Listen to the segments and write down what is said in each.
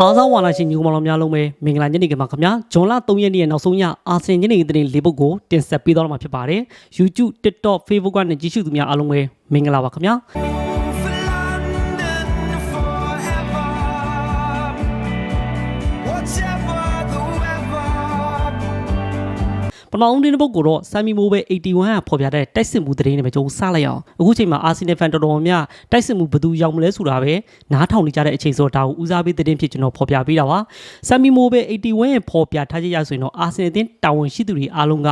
အားစားဝါလာရှင်ညီကောင်မောင်များလုံးပဲမင်္ဂလာညနေခင်းပါခင်ဗျာဂျွန်လ3ရက်နေ့ရဲ့နောက်ဆုံးရအာဆင်ညနေခင်းသတင်းလေးပုဒ်ကိုတင်ဆက်ပေးသွားမှာဖြစ်ပါတယ် YouTube TikTok Facebook ကနေကြည့်ရှုသူများအားလုံးပဲမင်္ဂလာပါခင်ဗျာ ပထမဦးတင်းတစ်ပုဒ်ကိုတော့ဆမ်မီမိုးပဲ81ကဖော်ပြတဲ့တိုက်စစ်မှုသတင်းတွေပဲကြိုးစားလိုက်အောင်အခုချိန်မှာအာဆင်နယ်ဖန်တော်တော်များများတိုက်စစ်မှုဘယ်သူရောက်မလဲဆိုတာပဲနားထောင်နေကြတဲ့အချိန်ဆိုတော့ဒါကိုဦးစားပေးသတင်းဖြစ်ကျွန်တော်ဖော်ပြပေးတာပါဆမ်မီမိုးပဲ81ရဲ့ဖော်ပြထားချက်ရဆိုရင်တော့အာဆင်နယ်အသင်းတာဝန်ရှိသူတွေအားလုံးက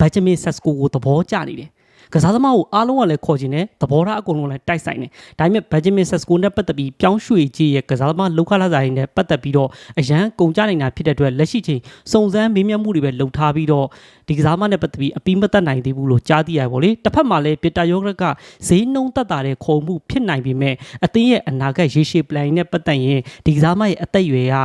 ဘတ်ဂျမင်ဆက်စကိုကိုသဘောကျနေတယ် ကစားသမားကိုအားလုံးကလည်းခေါ်ခြင်းနဲ့သဘောထားအကုန်လုံးလည်းတိုက်ဆိုင်တယ်။ဒါပေမဲ့ Benjamin Sesko နဲ့ပတ်သက်ပြီးပြောင်းရွှေ့ကြီးရဲ့ကစားသမားလောက်ခလာစာရင်းနဲ့ပတ်သက်ပြီးတော့အရန်ကုန်ကြနေတာဖြစ်တဲ့အတွက်လက်ရှိချိန်စုံစမ်းမေးမြန်းမှုတွေပဲလုပ်ထားပြီးတော့ဒီကစားသမားနဲ့ပတ်သက်ပြီးအပြီးမသက်နိုင်သေးဘူးလို့ကြားသိရပါလေ။တစ်ဖက်မှာလည်းပီတာယောဂရက်ကဈေးနှုန်းသက်သာတဲ့ခုံမှုဖြစ်နိုင်ပေမဲ့အသင်းရဲ့အနာဂတ်ရေရှည် plan နဲ့ပတ်သက်ရင်ဒီကစားသမားရဲ့အသက်အရွယ်က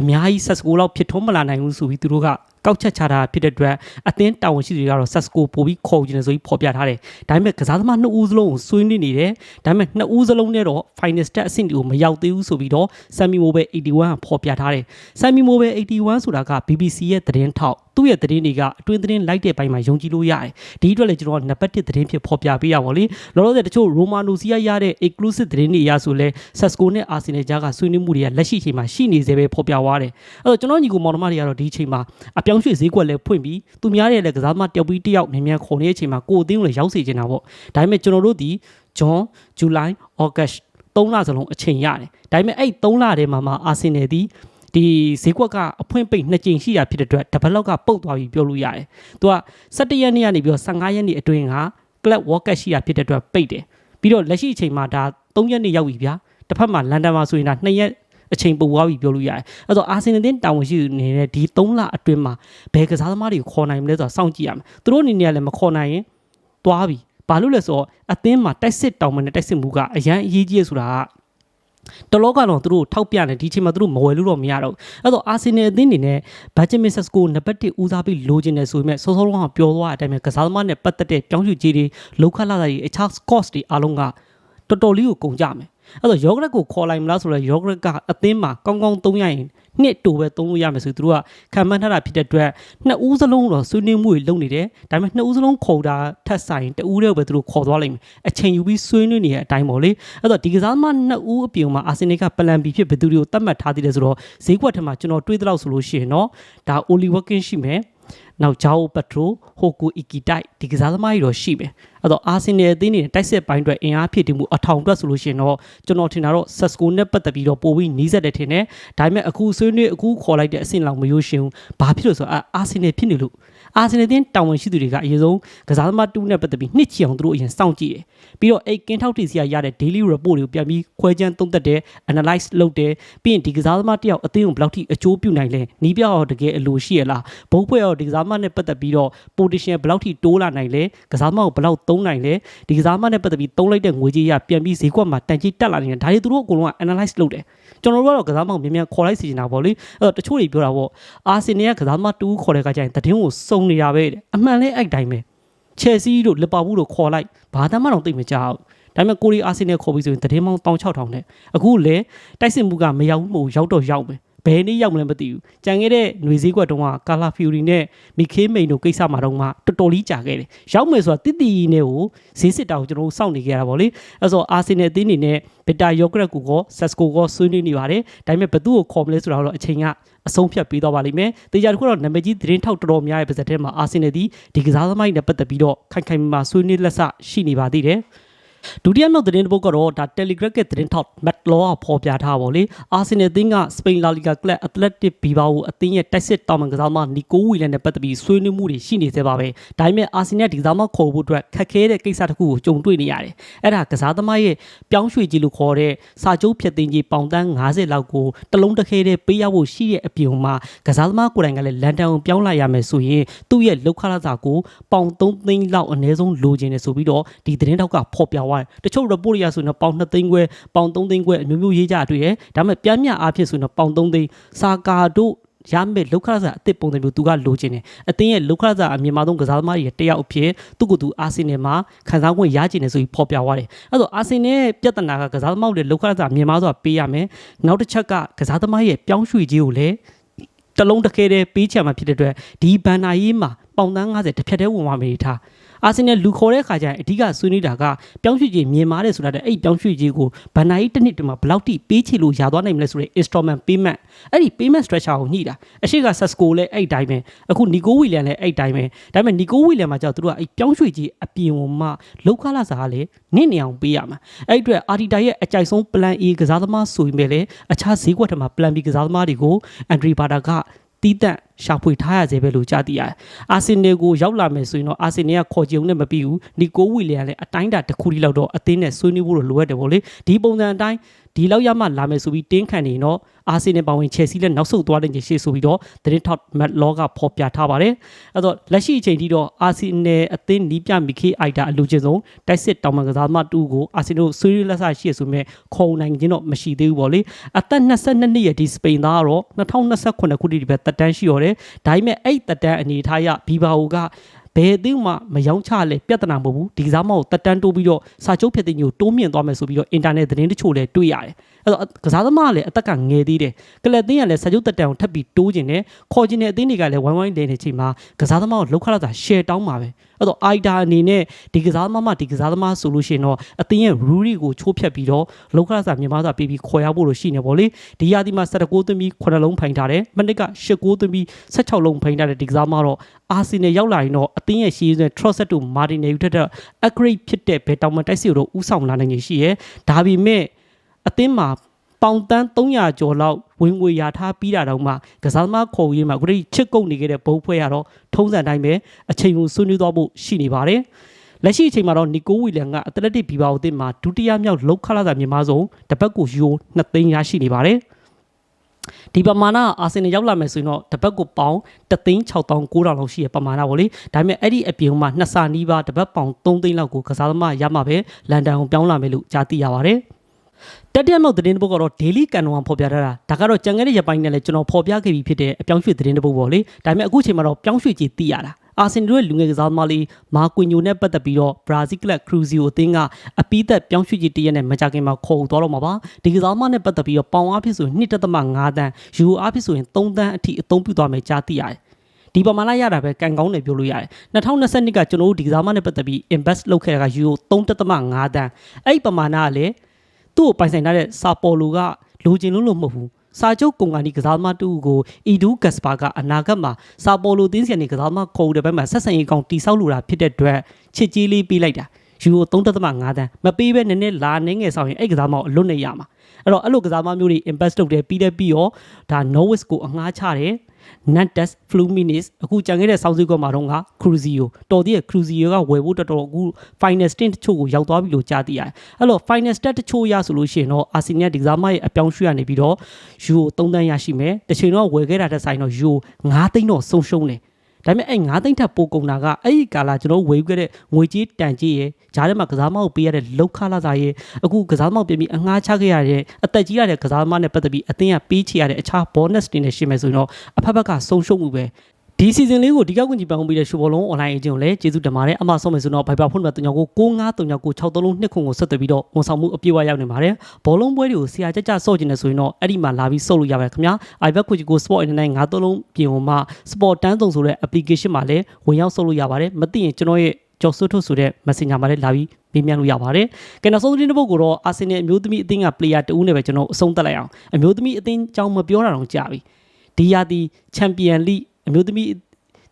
အများကြီး Sesko လောက်ဖြစ်ထွန်းမလာနိုင်ဘူးဆိုပြီးသူတို့က ကောက်ချက်ချတာဖြစ်တဲ့အတွက်အသင်းတာဝန်ရှိသူတွေကတော့ Sasco ပို့ပြီးခေါ်ကြတယ်ဆိုပြီးဖော်ပြထားတယ်။ဒါပေမဲ့ကစားသမားနှစ်ဦးစလုံးကိုဆွေးနွေးနေတယ်။ဒါပေမဲ့နှစ်ဦးစလုံးနဲ့တော့ final step အဆင့်တွေကိုမရောက်သေးဘူးဆိုပြီးတော့ Sammy Mobile 81ကဖော်ပြထားတယ်။ Sammy Mobile 81ဆိုတာက BBC ရဲ့သတင်းထောက် သူ့ရဲ့သတင်းတွေကအတွင်းသတင်းလိုက်တဲ့ဘက်မှာယုံကြည်လို့ရတယ်။ဒီအတွက်လည်းကျွန်တော်ကနံပါတ်1သတင်းဖြစ်ဖော်ပြပေးရပါလိမ့်။လောလောဆယ်တချို့ Romano စီကရတဲ့ exclusive သတင်းတွေအရဆိုလဲ Sasco နဲ့ Arsenal ကြားကဆွေးနွေးမှုတွေကလက်ရှိချိန်မှာရှိနေသေးပဲဖော်ပြသွားတယ်။အဲ့တော့ကျွန်တော်ညီကိုမောင်နှမတွေကတော့ဒီအချိန်မှာအပြောင်းရွှေ့ဈေးကွက်လည်းဖွင့်ပြီးသူများရဲ့လည်းကစားသမားတယောက်ပြီးတယောက်မြန်မြန်ခေါ်နေတဲ့အချိန်မှာကိုယ်အသင်းကိုလည်းရောက်စေချင်တာပေါ့။ဒါပေမဲ့ကျွန်တော်တို့ဒီဂျွန်ဇူလိုင်ဩဂတ်3လစလုံးအချိန်ရတယ်။ဒါပေမဲ့အဲ့3လထဲမှာမှအာဆင်နယ်ဒီ ဒီဈေးကွက်ကအဖွင့်ပိတ်နှစ်ကြိမ်ရှိတာဖြစ်တဲ့အတွက်တပတ်လောက်ကပုတ်သွားပြီးပြောလို့ရတယ်။သူက17ရက်နေ့ကနေပြီးတော့15ရက်နေ့အတွင်းက club walk ရှိတာဖြစ်တဲ့အတွက်ပိတ်တယ်။ပြီးတော့လက်ရှိအချိန်မှာဒါ3ရက်နေ့ရောက်ပြီဗျာ။တစ်ဖက်မှာလန်ဒန်မှာဆိုရင်ဒါ2ရက်အချိန်ပိုသွားပြီပြောလို့ရတယ်။အဲ့တော့အာဆင်နယ်တင်းတာဝန်ရှိနေတဲ့ဒီ3လအတွင်းမှာဘယ်ကစားသမားတွေကိုခေါ်နိုင်မလဲဆိုတာစောင့်ကြည့်ရမယ်။သူတို့အနေနဲ့ကလည်းမခေါ်နိုင်ရင်သွားပြီ။ဘာလို့လဲဆိုတော့အသင်းမှာတိုက်စစ်တောင်မနဲ့တိုက်စစ်မှုကအရန်အရေးကြီးရဆိုတာက တလောကတော့သူတို့ထောက်ပြတယ်ဒီချိန်မှာသူတို့မဝယ်လို့တော့မရတော့ဘူးအဲ့တော့အာဆင်နယ်အသင်းအနေနဲ့ဘတ်ဂျက်မစ်ဆက်စကိုနံပါတ်1ဦးစားပြီးလိုချင်တယ်ဆိုပေမဲ့စောစောလုံးကပြောသွားတဲ့အတိုင်းပဲကစားသမားနဲ့ပတ်သက်တဲ့ပြောင်းရွှေ့ကြီးတွေလောက်ခလာတာတွေအခြား cost တွေအားလုံးကတော်တော်လေးကိုကုန်ကြမယ် အဲ့တော့ယောဂရက်ကိုခေါ်လိုက်မလားဆိုတော့ယောဂရက်ကအသင်းမှာကောင်းကောင်းသုံးရရင်နှစ်တူပဲသုံးလို့ရမယ်ဆိုသူတို့ကခံမှန်းထားတာဖြစ်တဲ့အတွက်နှစ်ဦးစလုံးတော့ဆွေးနွေးမှုတွေလုပ်နေတယ်ဒါပေမဲ့နှစ်ဦးစလုံးခေါ်တာထက်ဆိုင်တဦးတည်းပဲသူတို့ခေါ်သွားလိမ့်မယ်အချိန်ယူပြီးဆွေးနွေးနေတဲ့အတိုင်းပေါ့လေအဲ့တော့ဒီကစားသမားနှစ်ဦးအပြင်မှာအာဆင်နယ်ကပလန်ဘီဖြစ်ဘယ်သူတွေကိုတတ်မှတ်ထားသေးတယ်ဆိုတော့ဈေးကွက်ထဲမှာကျွန်တော်တွေးသလောက်ဆိုလို့ရှိရင်တော့ဒါအိုလီဝက်ကင်းရှိမယ် နောက်ဂျာအိုပက်ထရိုဟိုကူအီကီတိုက်ဒီကစားသမားတွေတော့ရှိမယ်အဲ့တော့အာဆင်နယ်အသင်းနေတဲ့တိုက်စစ်ပိုင်းအတွက်အင်အားဖြည့်တင်မှုအထောင်အတွက်ဆိုလို့ရှိရင်တော့ကျွန်တော်ထင်တာတော့ဆက်စကိုနဲ့ပတ်သက်ပြီးတော့ပိုပြီးနီးစက်တယ်ထင်တယ်ဒါပေမဲ့အခုဆွေးနွေးအခုခေါ်လိုက်တဲ့အဆင့်လောက်မရိုးရှင်ဘူးဘာဖြစ်လို့ဆိုတော့အာအာဆင်နယ်ဖြစ်နေလို့ အာဆင်နယ်တင်းတာဝန်ရှိသူတွေကအရင်ဆုံးကစားသမားတူးနဲ့ပတ်သက်ပြီးနှစ်ချီအောင်သူတို့အရင်စောင့်ကြည့်တယ်ပြီးတော့အဲ့ကင်းထောက်တီစီကရတဲ့ daily report တွေကိုပြန်ပြီးခွဲခြမ်းသုံးသပ်တယ် analyze လုပ်တယ်ပြီးရင်ဒီကစားသမားတယောက်အသင်းကိုဘယ်လောက်ထိအကျိုးပြုနိုင်လဲနီးပြတော့တကယ်အလိုရှိရလားဘုံဖွဲ့ရောဒီကစားသမားနဲ့ပတ်သက်ပြီးတော့ position ဘယ်လောက်ထိတိုးလာနိုင်လဲကစားသမားကိုဘယ်လောက်သုံးနိုင်လဲဒီကစားသမားနဲ့ပတ်သက်ပြီးသုံးလိုက်တဲ့ငွေကြေးရပြန်ပြီးဈေးကွက်မှာတန်ကြီးတက်လာနေတယ်ဒါတွေသူတို့အကုန်လုံးက analyze လုပ်တယ်ကျွန်တော်တို့ကတော့ကစားသမားကိုမြန်မြန်ခေါ်လိုက်စီနေတာပေါ့လေအဲ့တော့တချို့တွေပြောတာပေါ့အာဆင်နယ်ကကစားသမားတူခေါ်တဲ့အခါကျရင်တည်င်းကိုစုံနေတာပဲတဲ့အမှန်လဲအဲ့တိုင်းပဲချယ်ဆီတို့လီဗာပူးတို့ခေါ်လိုက်ဘာသာမှတော့သိမကြောက်ဒါပေမဲ့ကိုရီအာဆင်နယ်ခေါ်ပြီးဆိုရင်သတင်းပေါင်း16000နဲ့အခုလေတိုက်စစ်မှုကမရောက်ဘူးမဟုတ်ရောက်တော့ရောက်မယ် ဘယ်နေ့ရောက်မလဲမသိဘူးကြံခဲ့တဲ့ຫນွေစည်းကွက်တုန်းကကာလာဖျူရီနဲ့မီခေးမိန်တို့ကိစ္စမှာတော့မှတော်တော်လေးကြာခဲ့တယ်ရောက်မယ်ဆိုတာတိတိနဲ့ကိုဈေးစစ်တာကိုကျွန်တော်တို့စောင့်နေကြတာဗောလေအဲဆိုအာဆင်နယ်အသင်းအနေနဲ့ဘီတာယောဂရက်ကိုကောဆက်စကိုကောဆွေးနွေးနေပါတယ်ဒါပေမဲ့ဘသူ့ကိုခေါ်မလဲဆိုတာတော့အချိန်ကအဆုံးဖြတ်ပေးတော့ပါလိမ့်မယ်။တေချာတစ်ခုတော့နာမည်ကြီးသတင်းထောက်တော်တော်များရဲ့ပါဇက်ထဲမှာအာဆင်နယ်ဒီဒီကစားသမားတွေနဲ့ပတ်သက်ပြီးတော့ခိုင်ခိုင်မာမာဆွေးနွေးလက်ဆရှိနေပါသေးတယ်။ ဒုတိယမြောက်သတင်းတစ်ပုဒ်ကတော့ဒါ Telegraph ကသတင်းထောက် Matt Law ကဖော်ပြထားပါလေအာဆင်နယ်အသင်းကစပိန်လာလီဂါကလပ် Athletic Bilbao ကိုအသင်းရဲ့တိုက်စစ်တောင်ပန်ကစားသမားနီကိုဝီလန်နဲ့ပတ်သက်ပြီးဆွေးနွေးမှုတွေရှိနေသေးပါပဲဒါပေမဲ့အာဆင်နယ်ဒီကစားသမားခေါ်ဖို့အတွက်ခက်ခဲတဲ့ကိစ္စတစ်ခုကိုကြုံတွေ့နေရတယ်အဲ့ဒါကစားသမားရဲ့ပြောင်းရွှေ့ကြီးလို့ခေါ်တဲ့စာချုပ်ဖြတ်သိမ်းကြီးပေါင်တန်း90လောက်ကိုတလုံးတစ်ခဲတဲ့ပေးရဖို့ရှိတဲ့အပြင်မှာကစားသမားကိုယ်တိုင်ကလည်းလန်ဒန်ကိုပြောင်းလာရမယ်ဆိုရင်သူ့ရဲ့လောက်ခလာစာကိုပေါင်3သိန်းလောက်အနည်းဆုံးလိုချင်တယ်ဆိုပြီးတော့ဒီသတင်းထောက်ကဖော်ပြသွားတယ်တချို့ report တွေရဆိုရင်တော့ပေါင်2သိန်းခွဲပေါင်3သိန်းခွဲအမျိုးမျိုးရေးကြတွေ့တယ်ဒါပေမဲ့ပြန်မြအားဖြင့်ဆိုရင်တော့ပေါင်3သိန်းစာကာတို့ရမယ့်လောက်ခရစာအသစ်ပုံစံမျိုးသူကလိုချင်တယ်အသင်းရဲ့လောက်ခရစာအမြင့်မားဆုံးကစားသမားတွေရဲ့တစ်ယောက်အဖြစ်သူ့ကိုယ်သူအာဆင်နယ်မှာခံစား권ရချင်တယ်ဆိုပြီးဖော်ပြသွားတယ်အဲ့တော့အာဆင်နယ်ရဲ့ပြဿနာကကစားသမားတွေလောက်ခရစာအမြင့်မားစွာပေးရမယ်နောက်တစ်ချက်ကကစားသမားရဲ့ပြောင်းရွှေ့ခြင်းကိုလည်းတလုံးတစ်ခဲတည်းပေးချင်မှာဖြစ်တဲ့အတွက်ဒီဘန်နာရေးမှာပေါင်တန်း90တစ်ဖြတ်တည်းဝင်သွားမယ်ထား အာဆင်နယ်လူခေါ်တဲ့ခါကျရင်အဓိကဆွေးနွေးတာကပြောင်းရွှေ့ခြင်းမြင်မာတယ်ဆိုတာတဲ့အဲ့ဒီပြောင်းရွှေ့ခြင်းကိုဘန်နာရေးတစ်နှစ်တည်းမှာဘယ်လောက်ထိပေးချေလို့ရသွားနိုင်မလဲဆိုတဲ့ installment payment အဲ့ဒီ payment structure ကိုညှိတာအရှိက Sasco လည်းအဲ့ဒီတိုင်းပဲအခု Nico William လည်းအဲ့ဒီတိုင်းပဲဒါပေမဲ့ Nico William မှာကျတော့သူတို့ကအဲ့ပြောင်းရွှေ့ခြင်းအပြင်ဝင်မှလောက်ခလာစားကလည်းနင့်နေအောင်ပေးရမှာအဲ့ဒီအတွက် Arteta ရဲ့အကြိုက်ဆုံး plan A ကစားသမားဆိုရင်ပဲလေအခြားဈေးကွက်ထက်မှာ plan B ကစားသမားတွေကို Andre Bada ကတီးတန့် ရှာဖွေထားရစေပဲလို့ကြားသိရတယ်။အာဆင်နယ်ကိုရောက်လာမယ်ဆိုရင်တော့အာဆင်နယ်ကခေါ်ကြုံနဲ့မပြီးဘူး။နီကိုဝီလီယံလည်းအတိုင်းတာတစ်ခုထိလောက်တော့အသင်းနဲ့ဆွေးနွေးဖို့တော့လိုအပ်တယ်ပေါ့လေ။ဒီပုံစံအတိုင်းဒီလောက်ရမှလာမယ်ဆိုပြီးတင်းခံနေတော့အာဆင်နယ်ပါဝင်ချယ်ဆီလည်းနောက်ဆုတ်သွားတဲ့ချိန်ရှိဆိုပြီးတော့သတင်းထောက်မတ်လောကဖော်ပြထားပါတယ်။အဲ့တော့လက်ရှိအချိန်ထိတော့အာဆင်နယ်အသင်းနီးပြမီခေအိုက်တာအလူချင်းဆုံးတိုက်စစ်တောင်ပန်ကစားသမားတူကိုအာဆင်နယ်ကိုဆွေးနွေးလက်ဆရှိရဆိုမဲ့ခုံနိုင်ခြင်းတော့မရှိသေးဘူးပေါ့လေ။အသက်22နှစ်ရဲ့ဒီစပိန်သားကတော့2029ခုနှစ်ဒီပဲတက်တန်းရှိရတယ်။ဒါပေမဲ့အဲ့တက်တန်းအနေထားရဘီဘာအိုကဘယ်အသင်းမှမယောင်းချလဲပြဿနာမဟုတ်ဘူးဒီကစားမကိုတက်တန်းတိုးပြီးတော့စာချုပ်ဖြစ်တဲ့ညို့တိုးမြင့်သွားမယ်ဆိုပြီးတော့အင်တာနက်သတင်းတချို့လည်းတွေ့ရတယ်အဲ့တော့ကစားသမားကလည်းအသက်ကငယ်သေးတယ်ကလပ်သင်းကလည်းစာချုပ်တက်တန်းကိုထပ်ပြီးတိုးကျင်တယ်ခေါ်ကျင်တဲ့အသင်းတွေကလည်းဝိုင်းဝိုင်းနေတဲ့ချိန်မှာကစားသမားကိုလောက်ခလာတာ share တောင်းပါပဲ အဲ့တော့ IDA အနေနဲ့ဒီကစားသမားမှဒီကစားသမားဆိုလို့ရှိရင်တော့အသင်းရဲ့ rule တွေကိုချိုးဖျက်ပြီးတော့လောက်ခလာစာမြန်မာစာပြီးပြီးခေါ်ရဖို့လို့ရှိနေပေါ့လေဒီရာသီမှာ16သွင်းပြီး9လုံးဖိုင်ထားတယ်မနစ်က19သွင်းပြီး16လုံးဖိုင်ထားတဲ့ဒီကစားသမားတော့အာဆင်နယ်ရောက်လာရင်တော့အသင်းရဲ့ရှေးရွယ် Trosset တို့ Martin တွေထက်တဲ့ accurate ဖြစ်တဲ့ဘယ်တောင်မှတိုက်စစ်တို့ဥဆောင်လာနိုင်ရရှိရဲဒါပေမဲ့အသင်းမှာ ပေါင်တန်း300ကျော်လောက်ဝင်ငွေရထားပြီးတာတော့မှကစားသမားခေါ်ရေးမှာအခုဒီချစ်ကုတ်နေခဲ့တဲ့ဘုံဖွဲ့ရတော့ထုံးစံတိုင်းပဲအချိန်ကိုဆွေးနွေးသွားဖို့ရှိနေပါတယ်လက်ရှိအချိန်မှာတော့နီကိုဝီလန်ကအတလက်တစ်ဘီဘာအသင်းမှာဒုတိယမြောက်လောက်ခလာတာမြန်မာဆုံးတပတ်ကိုယူ2သိန်းရရှိနေပါတယ်ဒီပမာဏအာဆင်နယ်ရောက်လာမယ်ဆိုရင်တော့တပတ်ကိုပေါင်3,6,900လောက်ရှိရပမာဏပေါ့လေဒါပေမဲ့အဲ့ဒီအပြင်မှာနှစ်ဆနီးပါးတပတ်ပေါင်3သိန်းလောက်ကိုကစားသမားရမှာပဲလန်ဒန်ကိုပြောင်းလာမယ်လို့ကြားသိရပါတယ် တတိယမြောက်သတင်းတစ်ပုဒ်ကတော့ daily ကန်တော်ဖော်ပြထားတာဒါကတော့ကြံခဲ့တဲ့ရပိုင်းနဲ့လည်းကျွန်တော်ဖော်ပြခဲ့ပြီးဖြစ်တဲ့အပြောင်းရွှေ့သတင်းတစ်ပုဒ်ပေါ့လေဒါပေမဲ့အခုချိန်မှာတော့ပြောင်းရွှေ့ကြည့်သိရတာအာဆင်နယ်ရဲ့လူငယ်ကစားသမားလေးမာကွင်ညိုနဲ့ပတ်သက်ပြီးတော့ဘရာဇီးကလပ်ခရူဇီယိုအသင်းကအပီးသက်ပြောင်းရွှေ့ကြီးတရက်နဲ့မကြခင်မှာခေါ်ယူသွားတော့မှာပါဒီကစားသမားနဲ့ပတ်သက်ပြီးတော့ပေါင်အားဖြစ်ဆိုရင်1.5တန်းယူအားဖြစ်ဆိုရင်3တန်းအထိအသုံးပြုသွားမယ်ကြားသိရတယ်ဒီပမာဏရတာပဲကန်ကောင်းတယ်ပြောလို့ရတယ်2022ကကျွန်တော်တို့ဒီကစားမနဲ့ပတ်သက်ပြီး invest လုပ်ခဲ့တာကယူရို3.5တန်းအဲ့ဒီပမာဏကလည်း သူ့ကိုပိုင်ဆိုင်ထားတဲ့စာပေါ်လိုကလိုချင်လို့လို့မဟုတ်ဘူးစာချုပ်ကုန်ကန်ဒီကစားသမားတူကိုအီဒူဂက်စပါကအနာဂတ်မှာစာပေါ်လိုတင်းစီကနေကစားသမားခေါ်တဲ့ဘက်မှာဆက်ဆံရေးကောင်တိဆောက်လိုတာဖြစ်တဲ့အတွက်ချစ်ကြီးလေးပေးလိုက်တာ ယူရို3.5တန်းမပေးဘဲနည်းနည်းလာနေငယ်ဆောင်ရင်အဲ့ကစားသမားကိုအလွတ်နေရမှာအဲ့တော့အဲ့လိုကစားသမားမျိုးတွေ invest လုပ်တယ်ပြီးတဲ့ပြီးရောဒါ Norwich ကိုအငှားချတယ် Nantes Fluminis အခုကြံခဲ့တဲ့စောင်းစည်းကွက်မှာတော့က Cruzio တော်သေးရဲ့ Cruzio ကဝယ်ဖို့တော်တော်အခု final stint တချို့ကိုရောက်သွားပြီလို့ကြားသိရတယ်။အဲ့တော့ final step တချို့ရဆိုလို့ရှိရင်တော့ Arsenal ဒီကစားမရဲ့အပြောင်းရွှေ့ရနေပြီးတော့ Euro 3တန်းရရှိမယ်။တစ်ချိန်တော့ဝယ်ခဲ့တာတက်ဆိုင်တော့ Euro 9သိန်းတော့ဆုံးရှုံးတယ်။ ဒါပေမဲ့အဲ့9သိန်းထပ်ပိုကုန်တာကအဲ့ဒီကာလကျွန်တော်ဝယ်ခဲ့တဲ့ငွေကြေးတန်ကြေးရဲ့ဂျားထဲမှာကစားမကိုပေးရတဲ့လောက်ခလာစားရဲ့အခုကစားမကိုပြင်ပြီးအငှားချခဲ့ရတဲ့အသက်ကြီးရတဲ့ကစားမနဲ့ပတ်သက်ပြီးအသင်းကပေးချရတဲ့အခြား bonus တွေနဲ့ရှင်းမယ်ဆိုရင်တော့အဖက်ဖက်ကဆုံးရှုံးမှုပဲ ဒီ season လေးကိုဒီကောက်ကွန်ကြီးပန်ပြီးတဲ့ရှူဘောလုံး online agent ကိုလည်းကျေးဇူးတင်ပါတယ်အမှဆုံးမယ်ဆိုတော့ Viber ဖုန်းနံပါတ်3ကို693963လုံးနှစ်ခုကိုဆက်သွယ်ပြီးတော့ဝန်ဆောင်မှုအပြည့်အဝရောက်နေပါတယ်ဘောလုံးပွဲတွေကိုဆရာကြကြစော့ကျင်နေဆိုရင်တော့အဲ့ဒီမှာလာပြီးစော့လို့ရပါတယ်ခင်ဗျာ iBet ကိုကြီးကို Sport Internet 53လုံးပြင်ဟိုမှာ Sport တန်းစုံဆိုတဲ့ application မှာလည်းဝင်ရောက်စော့လို့ရပါတယ်မသိရင်ကျွန်တော်ရဲ့ကျော်စွတ်ထုတ်ဆိုတဲ့ Messenger မှာလည်းလာပြီးမေးမြန်းလို့ရပါတယ်။ကဲနောက်ဆုံးသတင်းတစ်ပုဒ်ကိုတော့အာဆင်နယ်အမျိုးသမီးအသင်းက player တဦးနဲ့ပဲကျွန်တော်အဆုံးသတ်လိုက်အောင်အမျိုးသမီးအသင်းကြောင်းမပြောတာတော့ကြာပြီ။ဒီရာသီချန်ပီယံလိ အမျိုးသမီး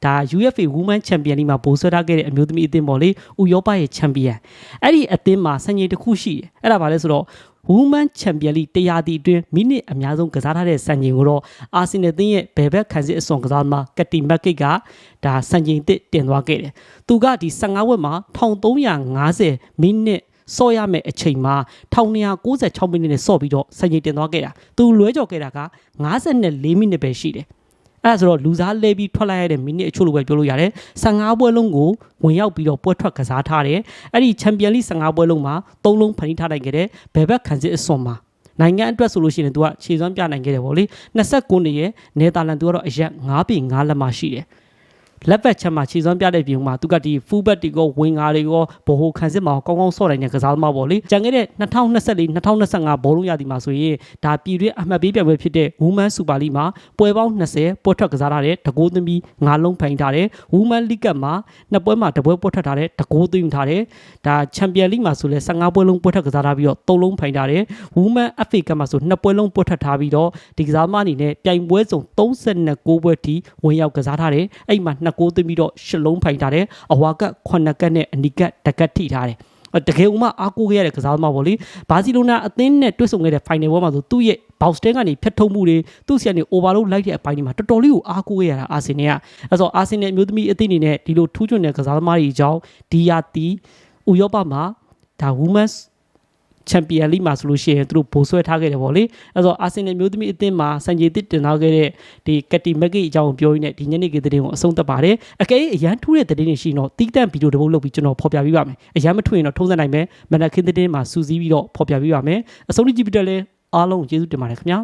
ဒါ UFA Women Champion League မှာဘိုးဆွဲထားခဲ့တဲ့အမျိုးသမီးအသင်းပေါ့လေဥရောပရဲ့ချန်ပီယံအဲ့ဒီအသင်းမှာစံချိန်တစ်ခုရှိတယ်အဲ့ဒါဘာလဲဆိုတော့ Women Champion League တရားတီအတွင်းမိနစ်အများဆုံးကစားထားတဲ့စံချိန်ကိုတော့အာဆင်နယ်အသင်းရဲ့ဘယ်ဘက်ခံစစ်အစွန်ကစားသမားကတီမက်ကိတ်ကဒါစံချိန်တစ်တင်သွားခဲ့တယ်သူကဒီ15ဝက်မှာ1350မိနစ်စော့ရမယ့်အချိန်မှာ1296မိနစ်နဲ့စော့ပြီးတော့စံချိန်တင်သွားခဲ့တာသူလွဲကြော်ခဲ့တာက54မိနစ်ပဲရှိတယ် အဲ့ဒါဆိုတော့လူစားလဲပြီးထွက်လာရတဲ့မိနစ်အချို့လိုပဲပြောလို့ရတယ်15ပွဲလုံးကိုဝင်ရောက်ပြီးတော့ပွဲထွက်ကစားထားတယ်အဲ့ဒီချန်ပီယံလိ15ပွဲလုံးမှာ3လုံးဖန်တီးထားနိုင်ခဲ့တဲ့ဘယ်ဘက်ခံစစ်အစွန်မှာနိုင်ငံအတွက်ဆိုလို့ရှိရင်သူကခြေစွမ်းပြနိုင်ခဲ့တယ်ဗောလေ29နှစ်ရဲ့နယ်သာလန်သူကတော့အရက်9ပေ9လက်မှရှိတယ် လက်ပတ်ချက်မှာခြေစွမ်းပြတဲ့ပြင်မှာသူကဒီ full back တီကိုဝင်ငါတွေရောဘိုဟိုခံစစ်မှာကောင်းကောင်းဆော့နိုင်တဲ့ကစားသမားပေါ့လေကြံခဲ့တဲ့2024 2025ဘောလုံးရာသီမှာဆိုရင်ဒါပြည်တွင်းအမှတ်ပေးပြပွဲဖြစ်တဲ့ Women Super League မှာပွဲပေါင်း20ပွဲထွက်ကစားထားတဲ့တကိုးသမီး9လုံးဖိုင်ထားတဲ့ Women League Cup မှာနှစ်ပွဲမှာတစ်ပွဲပွဲထွက်ထားတဲ့တကိုးသွင်းထားတဲ့ဒါ Champion League မှာဆိုလဲ15ပွဲလုံးပွဲထွက်ကစားထားပြီးတော့3လုံးဖိုင်ထားတဲ့ Women FA Cup မှာဆိုနှစ်ပွဲလုံးပွဲထွက်ထားပြီးတော့ဒီကစားသမားအနေနဲ့ပြိုင်ပွဲစုံ39ပွဲထိဝင်ရောက်ကစားထားတယ်အဲ့မှာနှစ်ကိုးသွင်းပြီးတော့10လုံးဖိုင်ထားတယ်အဝါကတ်9ကတ်နဲ့အနီကတ်တကတ်ထိထားတယ်အဲ့တကယ်ဥမာအားကိုးခဲ့ရတဲ့ကစားသမားပေါ့လေဘာစီလိုနာအသင်းနဲ့တွေ့ဆုံခဲ့တဲ့ final ပွဲမှာဆိုသူ့ရဲ့ box တဲကနေဖြတ်ထုတ်မှုတွေသူ့ဆီကနေ overload လိုက်တဲ့အပိုင်းတွေမှာတော်တော်လေးကိုအားကိုးခဲ့ရတာအာဆင်နယ်ကအဲ့ဆိုအာဆင်နယ်မျိုးသမီးအသင်းအနေနဲ့ဒီလိုထူးချွန်တဲ့ကစားသမားတွေအကြောင်းဒီယာတီဥရောပမှာဒါ women's ချန်ပီယံလိမှာဆိုလို့ရှိရင်သူတို့ဘိုးဆွဲထားခဲ့တယ်ဗောလေအဲဆိုအာဆင်နယ်မျိုးသမီးအသင်းမှာစံကြေတစ်တင်ထားခဲ့တဲ့ဒီကက်တီမက်ဂိအကြောင်းကိုပြောရင်းနဲ့ဒီညနေခင်းသတင်းကိုအဆုံးသတ်ပါတယ်အကယ်၍အရန်ထူးတဲ့သတင်းတွေရှိရင်တော့တီးတန့်ဗီဒီယိုတစ်ပုဒ်လုပ်ပြီးကျွန်တော်ဖော်ပြပေးပါမယ်အရန်မထူးရင်တော့ထုံးစံနိုင်မယ်မနက်ခင်းသတင်းမှာစူးစီးပြီးတော့ဖော်ပြပေးပါမယ်အဆုံးထိကြည့်ပြီးတော့လည်းအားလုံးကျေးဇူးတင်ပါတယ်ခင်ဗျာ